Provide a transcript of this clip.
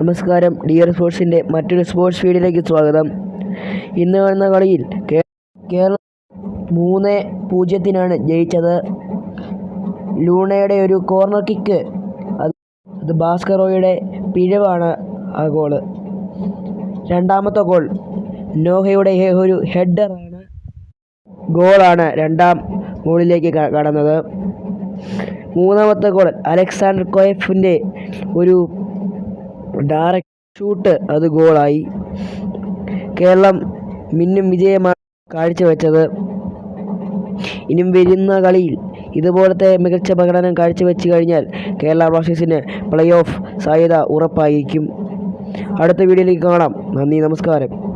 നമസ്കാരം. ഡിയർ സ്പോർട്സിന്റെ മറ്റൊരു സ്പോർട്സ് ഫീഡിലേക്ക് സ്വാഗതം. ഇന്ന് കാണുന്ന കളിയിൽ കേരള മൂന്ന് പൂജ്യത്തിനാണ് ജയിച്ചത്. ലൂണയുടെ ഒരു കോർണർ കിക്ക് അത് അത് ഭാസ്കറോയുടെ പിഴവാണ് ആ ഗോൾ രണ്ടാമത്തെ ഗോൾ നോഹയുടെ ഒരു ഹെഡറാണ് ഗോളാണ് രണ്ടാം ഗോളിലേക്ക് കടന്നത്. മൂന്നാമത്തെ ഗോൾ അലക്സാണ്ടർ കോയഫിന്റെ ഒരു ഡയറക്റ്റ് ഷൂട്ട് അത് ഗോളായി കേരളം മിന്നും വിജയമാണ് കാഴ്ചവെച്ചത് ഇനിയും വരുന്ന കളിയിൽ ഇതുപോലത്തെ മികച്ച പ്രകടനം കാഴ്ചവെച്ച് കഴിഞ്ഞാൽ കേരള ബ്ലാസ്റ്റേഴ്സിന് പ്ലേ ഓഫ് സാധ്യത ഉറപ്പായിരിക്കും. അടുത്ത വീഡിയോയിലേക്ക് കാണാം. നന്ദി നമസ്കാരം.